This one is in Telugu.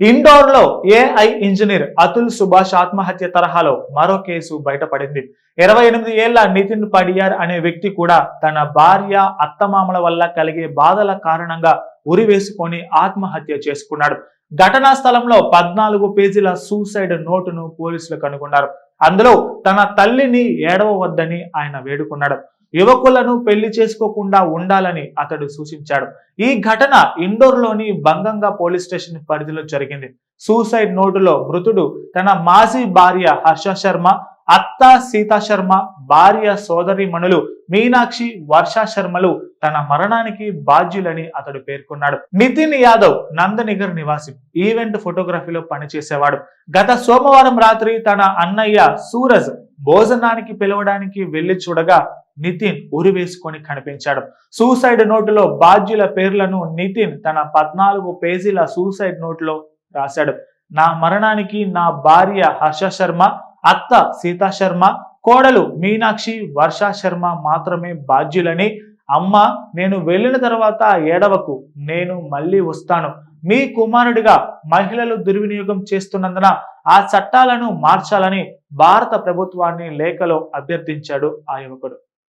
ఇండోర్లో ఏఐ ఇంజనీర్ అతుల్ సుభాష్ ఆత్మహత్య తరహాలో మరో కేసు బయటపడింది. ఇరవై ఎనిమిది ఏళ్ళ నితిన్ పడియార్ అనే వ్యక్తి కూడా తన భార్య అత్తమామల వల్ల కలిగే బాధల కారణంగా ఉరి వేసుకొని ఆత్మహత్య చేసుకున్నాడు. ఘటనా స్థలంలో పద్నాలుగు పేజీల సూసైడ్ నోటును పోలీసులు కనుగొన్నారు. అందులో తన తల్లిని ఏడవవద్దని ఆయన వేడుకున్నాడు. యువకులను పెళ్ళి చేసుకోకుండా ఉండాలని అతడు సూచించాడు. ఈ ఘటన ఇండోర్లోని బంగంగా పోలీస్ స్టేషన్ పరిధిలో జరిగింది. సూసైడ్ నోటులో మృతుడు తన మాజీ భార్య హర్ష శర్మ అత్త సీతా శర్మ భార్య సోదరి మణులు మీనాక్షి వర్ష శర్మలు తన మరణానికి బాధ్యులని అతడు పేర్కొన్నాడు. నితిన్ యాదవ్ నందనిగర్ నివాసి. ఈవెంట్ ఫోటోగ్రఫీలో పనిచేసేవాడు. గత సోమవారం రాత్రి తన అన్నయ్య సూరజ్ భోజనానికి పిలవడానికి వెళ్ళి చూడగా నితిన్ ఉరి వేసుకొని కనిపించాడు. సూసైడ్ నోటులో బాధ్యుల పేర్లను నితిన్ తన పద్నాలుగు పేజీల సూసైడ్ నోటులో రాశాడు. నా మరణానికి నా భార్య హర్ష శర్మ అత్త సీతా శర్మ కోడలు మీనాక్షి వర్ష శర్మ మాత్రమే బాధ్యులని. అమ్మ నేను వెళ్ళిన తర్వాత ఏడవకు నేను మళ్ళీ వస్తాను. మీ కుమారుడిగా మహిళలు దుర్వినియోగం చేస్తున్నందున ఆ చట్టాలను మార్చాలని భారత ప్రభుత్వాన్ని లేఖలో అభ్యర్థించాడు ఆ యువకుడు.